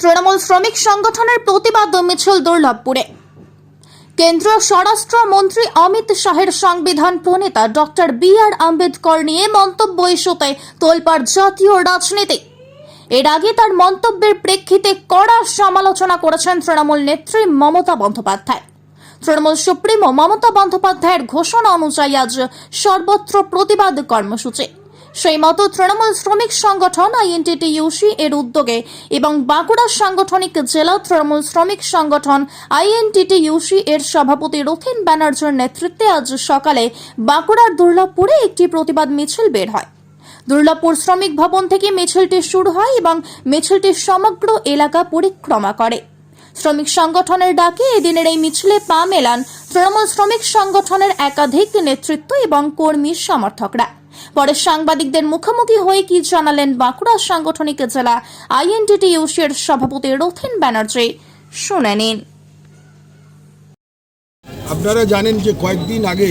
তৃণমূল শ্রমিক সংগঠনের প্রতিবাদ মিছিল দুর্লভপুরে। কেন্দ্রীয় স্বরাষ্ট্রমন্ত্রী অমিত শাহের সংবিধান প্রণেতা ডক্টর বি আর আম্বেদকর নিয়ে মন্তব্য ইস্যুতে তোলপাড় জাতীয় রাজনীতি। এর আগে তার মন্তব্যের প্রেক্ষিতে কড়া সমালোচনা করেছেন তৃণমূল নেত্রী মমতা বন্দ্যোপাধ্যায়। তৃণমূল সুপ্রিমো মমতা বন্দ্যোপাধ্যায়ের ঘোষণা অনুযায়ী আজ সর্বত্র প্রতিবাদ কর্মসূচি। সেই মতো তৃণমূল শ্রমিক সংগঠন আইএনটিটি ইউসি এর উদ্যোগে এবং বাঁকুড়া সাংগঠনিক জেলা তৃণমূল শ্রমিক সংগঠন আইএনটিটি ইউসি এর সভাপতি রথিন ব্যানার্জির নেতৃত্বে আজ সকালে বাঁকুড়ার দুর্লভপুরে একটি প্রতিবাদ মিছিল বের হয়। দুর্লভপুর শ্রমিক ভবন থেকে মিছিলটি শুরু হয় এবং মিছিলটি সমগ্র এলাকা পরিক্রমা করে। শ্রমিক সংগঠনের ডাকে এদিনের এই মিছিলে পা মেলান তৃণমূল শ্রমিক সংগঠনের একাধিক নেতৃত্ব এবং কর্মী সমর্থকরা। পরে সাংবাদিকদের মুখোমুখি হয়ে কি জানালেন বাঁকুড়া সাংগঠনিক জেলা আইএনটিটি ইউসির সভাপতি রথিন ব্যানার্জি? শুনে নিন। আপনারা জানেন যে কয়েকদিন আগে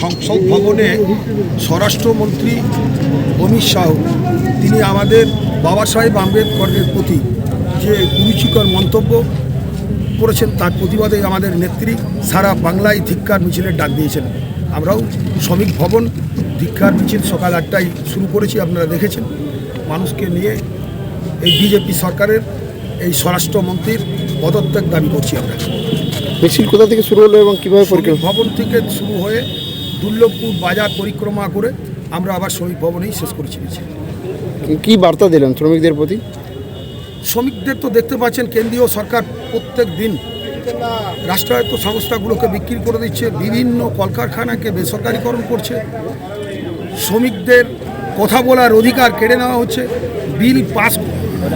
সংসদ ভবনে স্বরাষ্ট্রমন্ত্রী অমিত শাহ, তিনি আমাদের বাবা সাহেব আম্বেদকরের প্রতি যে কুরুচিকর মন্তব্য করেছেন, তার প্রতিবাদে আমাদের নেত্রী সারা বাংলায় ধিক্কার, মিছিলের ডাক দিয়েছেন। আমরাও শ্রমিক ভবন ধিক্কার মিছিল সকাল আটটায় শুরু করেছি আপনারা দেখেছেন। মানুষকে নিয়ে এই বিজেপি সরকারের এই স্বরাষ্ট্রমন্ত্রীর পদত্যাগ দাবি করছি আমরা। মিছিল কোথা থেকে শুরু হলো এবং কীভাবে ভবন থেকে শুরু হয়ে দুর্লভপুর বাজার পরিক্রমা করে আমরা আবার শ্রমিক ভবনেই শেষ করেছি মিছিল। কি বার্তা দিলেন শ্রমিকদের প্রতি? শ্রমিকদের তো দেখতে পাচ্ছেন কেন্দ্রীয় সরকার প্রত্যেক দিন রাষ্ট্রায়ত্ত সংস্থাগুলোকে বিক্রি করে দিচ্ছে বিভিন্ন কলকারখানাকে বেসরকারিকরণ করছে। শ্রমিকদের কথা বলার অধিকার কেড়ে নেওয়া হচ্ছে। বিল পাস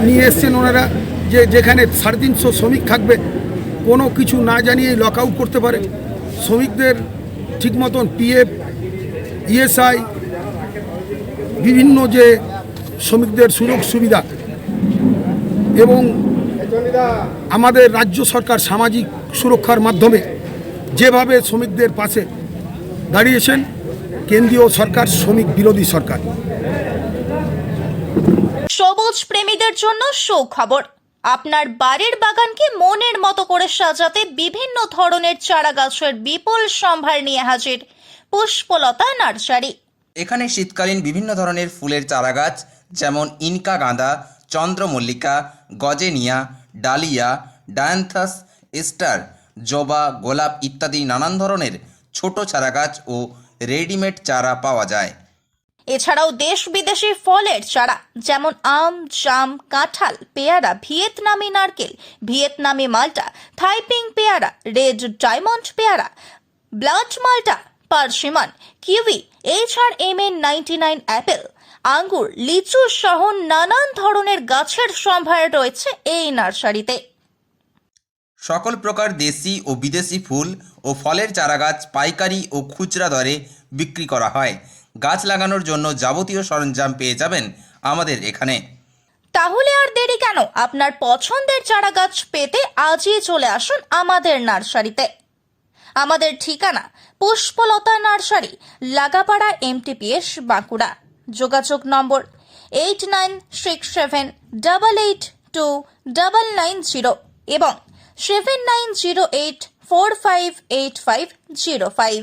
নিয়ে এসছেন ওনারা যে যেখানে সাড়ে তিনশো শ্রমিক থাকবে, কোনো কিছু না জানিয়ে লক আউট করতে পারে। শ্রমিকদের ঠিক মতন পিএফ ইএসআই বিভিন্ন যে শ্রমিকদের সুযোগ সুবিধা এবং আমাদের রাজ্য সরকার সামাজিক সুরক্ষার মাধ্যমে যেভাবে শ্রমিকদের পাশে দাঁড়িয়েছেন কেন্দ্রীয় সরকার শ্রমিক বিরোধী সরকার। সবুজ প্রেমীদের জন্য সুখবর। আপনার বাড়ির বাগানকে মনের মতো করে সাজাতে বিভিন্ন ধরনের চারা গাছের বিপুল সম্ভার নিয়ে হাজির পুষ্পলতা নার্সারি। এখানে শীতকালীন বিভিন্ন ধরনের ফুলের চারাগাছ যেমন ইনকা গাঁদা চন্দ্রমল্লিকা গজেনিয়া ডালিয়া ডায়ান্থাস স্টার জবা গোলাপ ইত্যাদি নানান ধরনের ছোট চারাগাছ ও রেডিমেড চারা পাওয়া যায়। এছাড়াও দেশ বিদেশি ফলের চারা, যেমন আম, জাম, কাঁঠাল, পেয়ারা, ভিয়েতনামি নারকেল, ভিয়েতনামি মাল্টা, থাইপিং পেয়ারা, রেড ডায়মন্ড পেয়ারা, ব্লাড মাল্টা, পার্সিমন, কিউই আর M N ninety nine apple, আঙ্গুর, লিচু সহ নানান ধরনের গাছের সম্ভার রয়েছে এই নার্সারিতে। সকল প্রকার দেশি ও বিদেশি ফুল ও ফলের চারাগাছ পাইকারি ও খুচরা দরে বিক্রি করা হয়। গাছ লাগানোর জন্য যাবতীয় সরঞ্জাম পেয়ে যাবেন আমাদের এখানে। তাহলে আর দেরি কেন? আপনার পছন্দের চারা গাছ পেতে আজই চলে আসুন আমাদের নার্সারিতে। আমাদের ঠিকানা পুষ্পলতা নার্সারি, লাগাপাড়া এমটিপিএস, বাঁকুড়া। যোগাযোগ নম্বর eight nine six seven double eight two double nine zero এবং seven nine zero eight four five eight five zero five